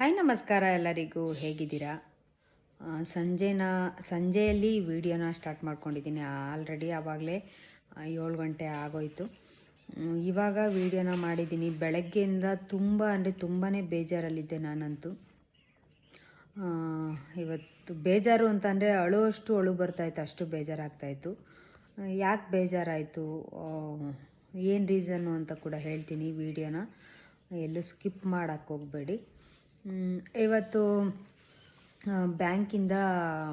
Hi ನಮಸ್ಕಾರ ಎಲ್ಲರಿಗೂ. ಹೇಗಿದ್ದೀರಾ? ಸಂಜೆನ, ಸಂಜೆಯಲ್ಲಿ ವಿಡಿಯೋನ ಸ್ಟಾರ್ಟ್ ಮಾಡ್ಕೊಂಡಿದ್ದೀನಿ. ಆಲ್ರೆಡಿ ಆವಾಗಲೇ ಏಳು ಗಂಟೆ ಆಗೋಯ್ತು. ಇವಾಗ ವಿಡಿಯೋನ ಮಾಡಿದ್ದೀನಿ. ಬೆಳಗ್ಗೆಯಿಂದ ತುಂಬ, ಅಂದರೆ ತುಂಬಾ ಬೇಜಾರಲ್ಲಿದ್ದೆ ನಾನಂತೂ. ಇವತ್ತು ಬೇಜಾರು ಅಂತ ಅಂದರೆ ಅಳುವಷ್ಟು ಅಳು ಬರ್ತಾಯಿತ್ತು ಅಷ್ಟು ಬೇಜಾರಾಗ್ತಾಯಿತ್ತು ಯಾಕೆ ಬೇಜಾರಾಯಿತು? ಏನು ರೀಸನ್ನು ಅಂತ ಕೂಡ ಹೇಳ್ತೀನಿ ವಿಡಿಯೋನ. ಎಲ್ಲೂ ಸ್ಕಿಪ್ ಮಾಡೋಕ್ಕೆ ಹೋಗಬೇಡಿ. ಇವತ್ತು ಬ್ಯಾಂಕಿಂದ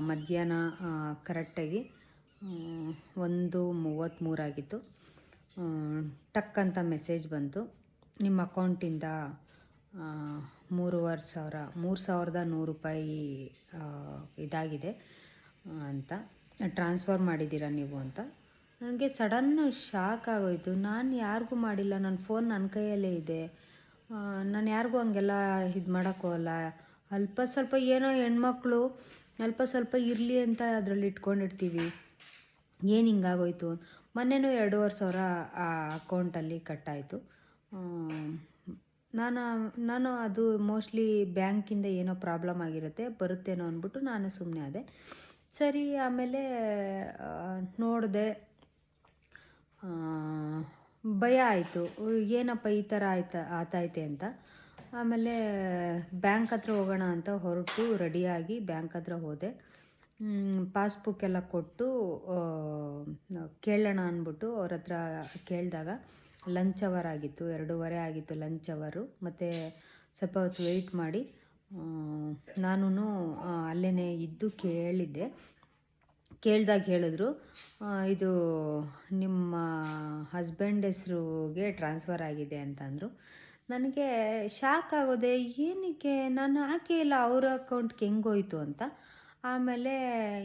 ಮಧ್ಯಾಹ್ನ ಕರೆಕ್ಟಾಗಿ ಒಂದು ಮೂವತ್ತ್ಮೂರಾಗಿತ್ತು ಟಕ್ ಅಂತ ಮೆಸೇಜ್ ಬಂತು. ನಿಮ್ಮ ಅಕೌಂಟಿಂದ ಮೂರುವರೆ ಸಾವಿರ, ಮೂರು ಸಾವಿರದ ನೂರು ರೂಪಾಯಿ ಇದಾಗಿದೆ ಅಂತ. ಟ್ರಾನ್ಸ್ಫರ್ ಮಾಡಿದ್ದೀರಾ ನೀವು ಅಂತ. ನನಗೆ ಸಡನ್ ಶಾಕ್ ಆಗೋಯಿತು. ನಾನು ಯಾರಿಗೂ ಮಾಡಿಲ್ಲ. ನನ್ನ ಫೋನ್ ನನ್ನ ಕೈಯಲ್ಲೇ ಇದೆ. ನಾನು ಯಾರಿಗೂ ಹಂಗೆಲ್ಲ ಇದು ಮಾಡೋಕ್ಕೋಗಲ್ಲ ಅಲ್ಪ ಸ್ವಲ್ಪ ಏನೋ ಹೆಣ್ಮಕ್ಳು ಅಲ್ಪ ಸ್ವಲ್ಪ ಇರಲಿ ಅಂತ ಅದರಲ್ಲಿ ಇಟ್ಕೊಂಡಿರ್ತೀವಿ. ಏನು ಹಿಂಗಾಗೋಯ್ತು? ಮೊನ್ನೆನೂ ಎರಡೂವರೆ ಸಾವಿರ ಆ ಅಕೌಂಟಲ್ಲಿ ಕಟ್ಟಾಯಿತು. ನಾನು ನಾನು ಅದು ಮೋಸ್ಟ್ಲಿ ಬ್ಯಾಂಕಿಂದ ಏನೋ ಪ್ರಾಬ್ಲಮ್ ಆಗಿರುತ್ತೆ, ಬರುತ್ತೇನೋ ಅಂದ್ಬಿಟ್ಟು ನಾನು ಸುಮ್ಮನೆ ಆದೆ. ಸರಿ, ಆಮೇಲೆ ನೋಡಿದೆ. ಭಯ ಆಯಿತು. ಏನಪ್ಪ ಈ ಥರ ಆಯ್ತಾ, ಆತೈತೆ ಅಂತ. ಆಮೇಲೆ ಬ್ಯಾಂಕ್ ಹತ್ರ ಹೋಗೋಣ ಅಂತ ಹೊರಟು ರೆಡಿಯಾಗಿ ಬ್ಯಾಂಕ್ ಹತ್ರ ಹೋದೆ. ಪಾಸ್ಬುಕ್ ಎಲ್ಲ ಕೊಟ್ಟು ಕೇಳೋಣ ಅಂದ್ಬಿಟ್ಟು ಅವ್ರ ಹತ್ರ ಕೇಳಿದಾಗ ಲಂಚ್ ಅವರ್ ಆಗಿತ್ತು, ಎರಡೂವರೆ ಆಗಿತ್ತು ಲಂಚ್ ಅವರು. ಮತ್ತು ಸ್ವಲ್ಪ ಹೊತ್ತು ವೆಯ್ಟ್ ಮಾಡಿ ನಾನು ಅಲ್ಲೇ ಇದ್ದು ಕೇಳಿದ್ದೆ. ಕೇಳ್ದಾಗ ಹೇಳಿದ್ರು ಇದು ನಿಮ್ಮ ಹಸ್ಬೆಂಡ್ ಹೆಸ್ರಿಗೆ ಟ್ರಾನ್ಸ್ಫರ್ ಆಗಿದೆ ಅಂತಂದರು. ನನಗೆ ಶಾಕ್ ಆಗೋದೆ, ಏನಕ್ಕೆ? ನಾನು ಹಾಕೇ ಇಲ್ಲ, ಅವ್ರ ಅಕೌಂಟ್ಗೆ ಹೆಂಗೋಯ್ತು ಅಂತ. ಆಮೇಲೆ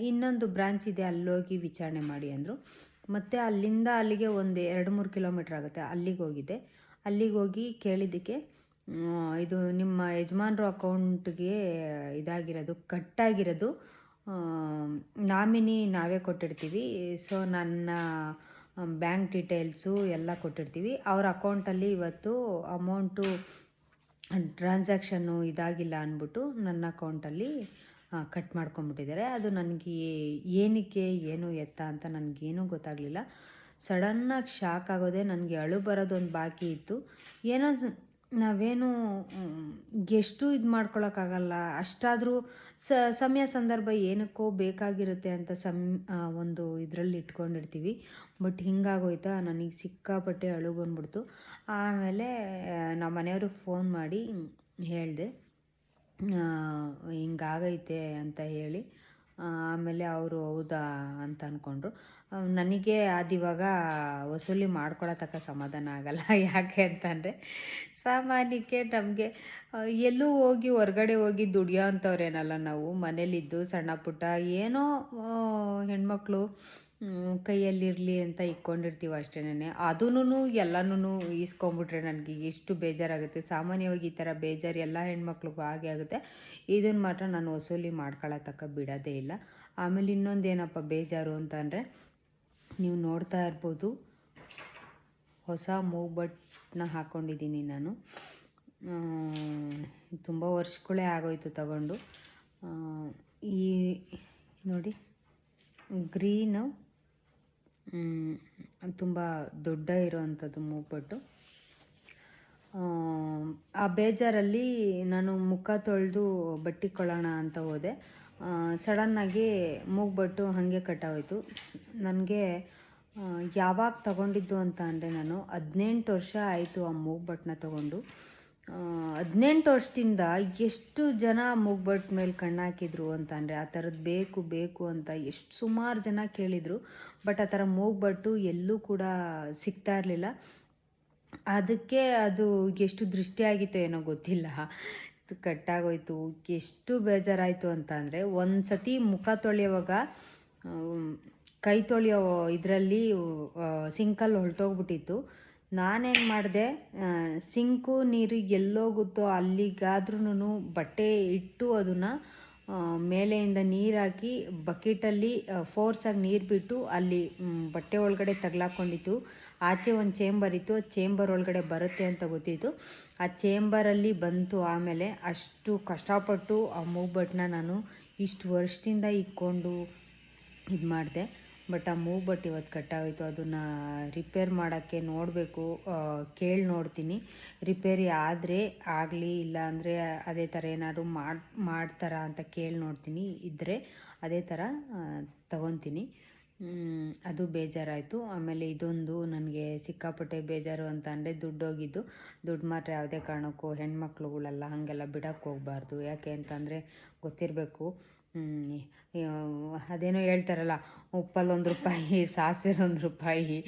ಇನ್ನೊಂದು ಬ್ರಾಂಚ್ ಇದೆ, ಅಲ್ಲೋಗಿ ವಿಚಾರಣೆ ಮಾಡಿ ಅಂದರು. ಮತ್ತು ಅಲ್ಲಿಂದ ಅಲ್ಲಿಗೆ ಒಂದು ಎರಡು ಮೂರು ಕಿಲೋಮೀಟ್ರ್ ಆಗುತ್ತೆ, ಅಲ್ಲಿಗೆ ಹೋಗಿದ್ದೆ ಅಲ್ಲಿಗೆ ಹೋಗಿ ಕೇಳಿದ್ದಕ್ಕೆ ಇದು ನಿಮ್ಮ ಯಜಮಾನ್ರ ಅಕೌಂಟ್ಗೆ ಇದಾಗಿರೋದು, ಕಟ್ಟಾಗಿರೋದು ನಾಮಿನಿ ನಾವೇ ಕೊಟ್ಟಿರ್ತೀವಿ ಸೊ ನನ್ನ ಬ್ಯಾಂಕ್ ಡೀಟೇಲ್ಸು ಎಲ್ಲ ಕೊಟ್ಟಿರ್ತೀವಿ ಅವ್ರ ಅಕೌಂಟಲ್ಲಿ ಇವತ್ತು ಅಮೌಂಟು ಟ್ರಾನ್ಸಾಕ್ಷನ್ನು ಇದಾಗಿಲ್ಲ ಅಂದ್ಬಿಟ್ಟು ನನ್ನ ಅಕೌಂಟಲ್ಲಿ ಕಟ್ ಮಾಡ್ಕೊಂಬಿಟ್ಟಿದ್ದಾರೆ ಅದು ನನಗೆ ಏನಕ್ಕೆ, ಏನು ಎತ್ತ ಅಂತ ನನಗೇನೂ ಗೊತ್ತಾಗಲಿಲ್ಲ. ಸಡನ್ನಾಗಿ ಶಾಕ್ ಆಗೋದೆ ನನಗೆ ಅಳು ಬರೋದೊಂದು ಬಾಕಿ ಇತ್ತು. ಏನೋ ನಾವೇನು ಎಷ್ಟು ಇದು ಮಾಡ್ಕೊಳಕ್ಕಾಗಲ್ಲ. ಅಷ್ಟಾದರೂ ಸ, ಸಮಯ ಸಂದರ್ಭ ಏನಕ್ಕೋ ಬೇಕಾಗಿರುತ್ತೆ ಅಂತ ಸಮ್ ಒಂದು ಇದರಲ್ಲಿ ಇಟ್ಕೊಂಡಿರ್ತೀವಿ. ಬಟ್ ಹಿಂಗಾಗೋಯ್ತಾ? ನನಗೆ ಸಿಕ್ಕಾಪಟ್ಟೆ ಅಳು ಬಂದ್ಬಿಡ್ತು. ಆಮೇಲೆ ನಮ್ಮ ಮನೆಯವ್ರಿಗೆ ಫೋನ್ ಮಾಡಿ ಹೇಳಿದೆ. ಹಿಂಗಾಗೈತೆ ಅಂತ ಹೇಳಿ. ಆಮೇಲೆ ಅವರು ಹೌದಾ ಅಂತ ಅಂದ್ಕೊಂಡ್ರು ನನಗೆ ಅದಿವಾಗ ವಸೂಲಿ ಮಾಡ್ಕೊಳತಕ್ಕ ಸಮಾಧಾನ ಆಗಲ್ಲ. ಯಾಕೆ ಅಂತಂದರೆ ಸಾಮಾನ್ಯಕ್ಕೆ ನಮಗೆ ಎಲ್ಲೂ ಹೋಗಿ ಹೊರ್ಗಡೆ ಹೋಗಿ ದುಡಿಯೋ ಅಂಥವ್ರೇನಲ್ಲ ನಾವು. ಮನೇಲಿದ್ದು ಸಣ್ಣ ಪುಟ್ಟ ಏನೋ ಹೆಣ್ಮಕ್ಳು ಕೈಯಲ್ಲಿರಲಿ ಅಂತ ಇಕ್ಕೊಂಡಿರ್ತೀವಿ ಅಷ್ಟೇನೆ ಅದೂ ಎಲ್ಲನೂ ಈಸ್ಕೊಂಬಿಟ್ರೆ ನನಗೆ ಎಷ್ಟು ಬೇಜಾರಾಗುತ್ತೆ. ಸಾಮಾನ್ಯವಾಗಿ ಈ ಥರ ಬೇಜಾರು ಎಲ್ಲ ಹೆಣ್ಮಕ್ಳಿಗೂ ಹಾಗೆ ಆಗುತ್ತೆ. ಇದನ್ನು ಮಾತ್ರ ನಾನು ವಸೂಲಿ ಮಾಡ್ಕೊಳ್ಳತಕ್ಕ ಬಿಡೋದೇ ಇಲ್ಲ. ಆಮೇಲೆ ಇನ್ನೊಂದು ಏನಪ್ಪ ಬೇಜಾರು ಅಂತಂದರೆ, ನೀವು ನೋಡ್ತಾ ಇರ್ಬೋದು ಹೊಸ ಮೂಗು ಬಟ್ನ ಹಾಕ್ಕೊಂಡಿದ್ದೀನಿ ನಾನು. ತುಂಬ ವರ್ಷಗಳೇ ಆಗೋಯ್ತು ತಗೊಂಡು. ಈ ನೋಡಿ, ಗ್ರೀನು ತುಂಬ ದೊಡ್ಡ ಇರೋವಂಥದ್ದು ಮೂಗ್ಬಟ್ಟು ಆ ಬೇಜಾರಲ್ಲಿ ನಾನು ಮುಖ ತೊಳೆದು ಬಟ್ಟೆ ಕೊಳ್ಳೋಣ ಅಂತ ಹೋದೆ. ಸಡನ್ನಾಗಿ ಮೂಗ್ಬಟ್ಟು ಹಾಗೆ ಕಟ್ಟಾಗೋಯ್ತು ನನಗೆ ಯಾವಾಗ ತಗೊಂಡಿದ್ದು ಅಂತ ಅಂದರೆ ನಾನು ಹದಿನೆಂಟು ವರ್ಷ ಆಯಿತು ಆ ಮೂಗ್ಬಟ್ಟನ್ನ ತಗೊಂಡು. ಹದಿನೆಂಟು ವರ್ಷದಿಂದ ಎಷ್ಟು ಜನ ಮೂಗ್ಬಟ್ ಮೇಲೆ ಕಣ್ಣಾಕಿದ್ರು ಅಂತ ಅಂದರೆ ಆ ಥರದ್ದು ಬೇಕು ಬೇಕು ಅಂತ ಎಷ್ಟು ಸುಮಾರು ಜನ ಕೇಳಿದರು. ಬಟ್ ಆ ಥರ ಮೂಗ್ಬಟ್ಟು ಎಲ್ಲೂ ಕೂಡ ಸಿಗ್ತಾ ಇರಲಿಲ್ಲ. ಅದಕ್ಕೆ ಅದು ಎಷ್ಟು ದೃಷ್ಟಿಯಾಗಿತ್ತು ಏನೋ ಗೊತ್ತಿಲ್ಲ. ಕಟ್ಟಾಗೋಯ್ತು. ಎಷ್ಟು ಬೇಜಾರಾಯಿತು ಅಂತ ಅಂದರೆ ಒಂದು ಸತಿ ಮುಖ ತೊಳೆಯುವಾಗ ಕೈ ತೊಳೆಯೋ ಇದರಲ್ಲಿ ಸಿಂಕಲ್ಲಿ ಹೊರಟೋಗ್ಬಿಟ್ಟಿತ್ತು. ನಾನೇನು ಮಾಡಿದೆ ಸಿಂಕು ನೀರು ಎಲ್ಲೋಗುತ್ತೋ ಅಲ್ಲಿಗಾದ್ರೂ ಬಟ್ಟೆ ಇಟ್ಟು ಅದನ್ನು ಮೇಲೆಯಿಂದ ನೀರು ಹಾಕಿ ಬಕೆಟಲ್ಲಿ ಫೋರ್ಸಾಗಿ ನೀರು ಬಿಟ್ಟು ಅಲ್ಲಿ ಬಟ್ಟೆ ಒಳಗಡೆ ತಗ್ಲಾಕೊಂಡಿತ್ತು. ಆಚೆ ಒಂದು ಚೇಂಬರ್ ಇತ್ತು. ಚೇಂಬರ್ ಒಳಗಡೆ ಬರುತ್ತೆ ಅಂತ ಗೊತ್ತಿತ್ತು. ಆ ಚೇಂಬರಲ್ಲಿ ಬಂತು. ಆಮೇಲೆ ಅಷ್ಟು ಕಷ್ಟಪಟ್ಟು ಆ ಮೂಗ್ಬಟ್ಟನ್ನ ನಾನು ಇಷ್ಟು ವರ್ಷದಿಂದ ಇಕ್ಕೊಂಡು ಇದು ಮಾಡಿದೆ ಬಟ್ ಆ ಮೂವ್ ಬಟ್ ಇವತ್ತು ಕಟ್ಟಾಗೋಯ್ತು. ಅದನ್ನು ರಿಪೇರ್ ಮಾಡೋಕ್ಕೆ ನೋಡಬೇಕು. ಕೇಳಿ ನೋಡ್ತೀನಿ. ರಿಪೇರಿ ಆದರೆ ಆಗಲಿ ಇಲ್ಲ ಅಂದರೆ ಅದೇ ಥರ ಏನಾದ್ರು ಮಾಡಿ, ಮಾಡ್ತಾರಾ ಅಂತ ಕೇಳಿ ನೋಡ್ತೀನಿ. ಇದ್ದರೆ ಅದೇ ಥರ ತಗೊತೀನಿ. ಅದು ಬೇಜಾರಾಯಿತು. ಆಮೇಲೆ ಇದೊಂದು ನನಗೆ ಸಿಕ್ಕಾಪಟ್ಟೆ ಬೇಜಾರು ಅಂತ ಅಂದರೆ ದುಡ್ಡು ಹೋಗಿದ್ದು. ದುಡ್ಡು ಮಾತ್ರ ಯಾವುದೇ ಕಾರಣಕ್ಕೂ ಹೆಣ್ಮಕ್ಳುಗಳೆಲ್ಲ ಹಾಗೆಲ್ಲ ಬಿಡೋಕ್ಕೆ ಹೋಗಬಾರ್ದು. ಯಾಕೆ ಅಂತಂದರೆ ಗೊತ್ತಿರಬೇಕು. ಅದೇನೋ ಹೇಳ್ತಾರಲ್ಲ ಉಪ್ಪಲ್ಲಿ ಒಂದು ರೂಪಾಯಿ ಸಾಸಿವೆ ಒಂದು ರೂಪಾಯಿ,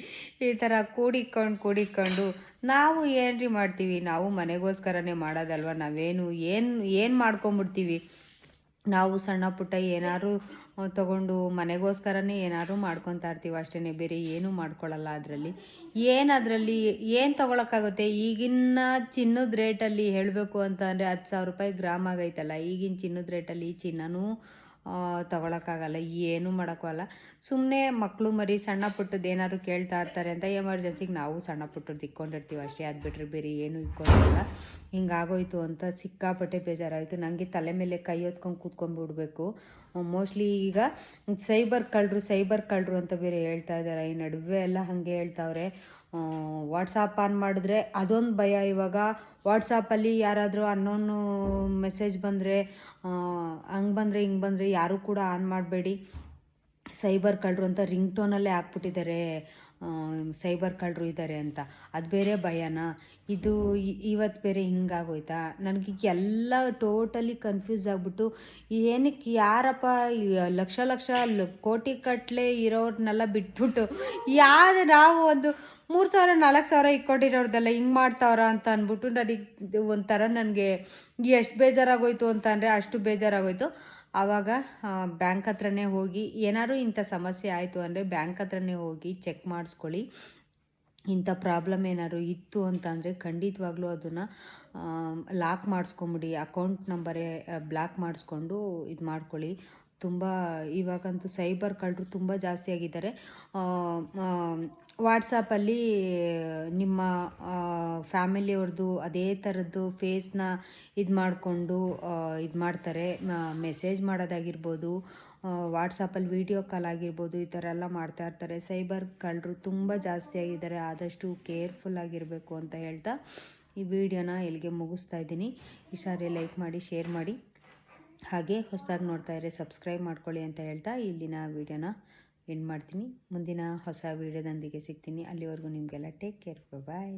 ಈ ಥರ ಕೂಡಿಕೊಂಡು ಕೂಡಿಕೊಂಡು ನಾವು ಏನ್ರಿ ಮಾಡ್ತೀವಿ? ನಾವು ಮನೆಗೋಸ್ಕರನೇ ಮಾಡೋದಲ್ವ? ನಾವೇನು ಏನು ಏನು ಮಾಡ್ಕೊಂಬಿಡ್ತೀವಿ? ನಾವು ಸಣ್ಣ ಪುಟ್ಟ ಏನಾದ್ರು ತಗೊಂಡು ಮನೆಗೋಸ್ಕರನೇ ಏನಾದ್ರು ಮಾಡ್ಕೊತಾ ಇರ್ತೀವಿ ಅಷ್ಟೇ ಬೇರೆ ಏನೂ ಮಾಡ್ಕೊಳ್ಳಲ್ಲ ಅದರಲ್ಲಿ. ಏನು ಅದರಲ್ಲಿ, ಏನು ತೊಗೊಳಕ್ಕಾಗುತ್ತೆ? ಈಗಿನ ಚಿನ್ನದ ರೇಟಲ್ಲಿ ಹೇಳಬೇಕು ಅಂತ ಅಂದರೆ ಹತ್ತು ಸಾವಿರ ರೂಪಾಯಿ ಗ್ರಾಮ್ ಆಗೈತಲ್ಲ, ಈಗಿನ ಚಿನ್ನದ ರೇಟಲ್ಲಿ ಚಿನ್ನನೂ ತೊಗೊಳಕ್ಕಾಗಲ್ಲ, ಏನೂ ಮಾಡೋಕ್ಕಲ್ಲ ಸುಮ್ಮನೆ ಮಕ್ಕಳು ಮರಿ ಸಣ್ಣ ಪುಟ್ಟದ್ದು ಏನಾದ್ರು ಕೇಳ್ತಾ ಇರ್ತಾರೆ ಅಂತ ಎಮರ್ಜೆನ್ಸಿಗೆ ನಾವು ಸಣ್ಣ ಪುಟ್ಟದ್ದು ಇಕ್ಕೊಂಡಿರ್ತೀವಿ. ಅಷ್ಟೇ ಅದು ಬಿಟ್ಟರೆ ಬೇರೆ ಏನೂ ಇಕ್ಕೊಂಡಿಲ್ಲ ಹಿಂಗಾಗೋಯ್ತು ಅಂತ ಸಿಕ್ಕಾಪಟ್ಟೆ ಬೇಜಾರಾಯಿತು. ನನಗೆ ತಲೆ ಮೇಲೆ ಕೈ ಹೊತ್ಕೊಂಡು ಕೂತ್ಕೊಂಡ್ಬಿಡ್ಬೇಕು ಮೋಸ್ಟ್ಲಿ ಈಗ ಸೈಬರ್ ಕಳ್ಳರು ಸೈಬರ್ ಕಳ್ಳರು ಅಂತ ಬೇರೆ ಹೇಳ್ತಾ ಇದ್ದಾರೆ ಈ ನಡುವೆ ಎಲ್ಲ ಹಾಗೆ ಹೇಳ್ತಾವ್ರೆ. ವಾಟ್ಸಾಪ್ ಆನ್ ಮಾಡಿದ್ರೆ ಅದೊಂದು ಭಯ ಇವಾಗ. ವಾಟ್ಸಾಪಲ್ಲಿ ಯಾರಾದರೂ ಅನ್ನೋನು ಮೆಸೇಜ್ ಬಂದರೆ ಹಂಗೆ ಬಂದರೆ ಹಿಂಗೆ ಬಂದರೆ ಯಾರೂ ಕೂಡ ಆನ್ ಮಾಡಬೇಡಿ. ಸೈಬರ್ ಕಳ್ಳರು ಅಂತ ರಿಂಗ್ ಟೋನಲ್ಲೇ ಹಾಕ್ಬಿಟ್ಟಿದ್ದಾರೆ. ಸೈಬರ್ ಕಳ್ಳರು ಇದ್ದಾರೆ ಅಂತ. ಅದು ಬೇರೆ ಭಯನಾ. ಇದು ಇವತ್ತು ಬೇರೆ ಹಿಂಗಾಗೋಯ್ತಾ? ನನಗೆ ಎಲ್ಲ ಟೋಟಲಿ ಕನ್ಫ್ಯೂಸ್ ಆಗಿಬಿಟ್ಟು ಏನಕ್ಕೆ ಯಾರಪ್ಪ ಲಕ್ಷ ಲಕ್ಷ ಕೋಟಿ ಕಟ್ಟಲೆ ಇರೋರ್ನೆಲ್ಲ ಬಿಟ್ಬಿಟ್ಟು ಯಾರು ನಾವು ಒಂದು ಮೂರು ಸಾವಿರ, ನಾಲ್ಕು ಸಾವಿರ ಇಕ್ಕೊಂಡಿರೋರ್ದೆಲ್ಲ ಹಿಂಗೆ ಮಾಡ್ತಾವ್ರ ಅಂತ ಅಂದ್ಬಿಟ್ಟು ನನಗೆ ಒಂಥರ ನನಗೆ ಎಷ್ಟು ಬೇಜಾರಾಗೋಯ್ತು ಅಂತ ಅಂದರೆ ಅಷ್ಟು ಬೇಜಾರಾಗೋಯ್ತು. ಆವಾಗ ಬ್ಯಾಂಕ್ ಹತ್ರನೇ ಹೋಗಿ, ಏನಾದ್ರು ಇಂಥ ಸಮಸ್ಯೆ ಆಯಿತು ಅಂದರೆ ಬ್ಯಾಂಕ್ ಹತ್ರನೇ ಹೋಗಿ ಚೆಕ್ ಮಾಡಿಸ್ಕೊಳ್ಳಿ. ಇಂಥ ಪ್ರಾಬ್ಲಮ್ ಏನಾದರೂ ಇತ್ತು ಅಂತಂದರೆ ಖಂಡಿತವಾಗ್ಲೂ ಅದನ್ನು ಲಾಕ್ ಮಾಡಿಸ್ಕೊಂಬಿಡಿ. ಅಕೌಂಟ್ ನಂಬರೇ ಬ್ಲಾಕ್ ಮಾಡಿಸ್ಕೊಂಡು ಇದು ಮಾಡ್ಕೊಳ್ಳಿ. ತುಂಬ ಇವಾಗಂತೂ ಸೈಬರ್ ಕಳ್ಳರು ತುಂಬ ಜಾಸ್ತಿ ಆಗಿದ್ದಾರೆ. ವಾಟ್ಸಪ್ಪಲ್ಲಿ ನಿಮ್ಮ ಫ್ಯಾಮಿಲಿಯವ್ರದ್ದು ಅದೇ ಥರದ್ದು ಫೇಸ್ನ ಇದು ಮಾಡಿಕೊಂಡು ಇದು ಮಾಡ್ತಾರೆ. ಮೆಸೇಜ್ ಮಾಡೋದಾಗಿರ್ಬೋದು ವಾಟ್ಸಪ್ಪಲ್ಲಿ ವೀಡಿಯೋ ಕಾಲ್ ಆಗಿರ್ಬೋದು, ಈ ಥರ ಎಲ್ಲ ಮಾಡ್ತಾ ಇರ್ತಾರೆ. ಸೈಬರ್ ಕಳ್ಳರು ತುಂಬ ಜಾಸ್ತಿ ಆಗಿದ್ದಾರೆ. ಆದಷ್ಟು ಕೇರ್ಫುಲ್ ಆಗಿರಬೇಕು ಅಂತ ಹೇಳ್ತಾ ಈ ವಿಡಿಯೋನ ಇಲ್ಲಿಗೆ ಮುಗಿಸ್ತಾ ಇದ್ದೀನಿ. ಈ ಸಾರಿ ಲೈಕ್ ಮಾಡಿ ಶೇರ್ ಮಾಡಿ. ಹಾಗೆ ಹೊಸದಾಗಿ ನೋಡ್ತಾ ಇದ್ರೆ ಸಬ್ಸ್ಕ್ರೈಬ್ ಮಾಡ್ಕೊಳ್ಳಿ ಅಂತ ಹೇಳ್ತಾ ಇಲ್ಲಿನ ವಿಡಿಯೋನ ಎಂಡ್ ಮಾಡ್ತೀನಿ. ಮುಂದಿನ ಹೊಸ ವೀಡಿಯೋದೊಂದಿಗೆ ಸಿಗ್ತೀನಿ. ಅಲ್ಲಿವರೆಗೂ ನಿಮಗೆಲ್ಲ ಟೇಕ್ ಕೇರ್ ಬಾಯ್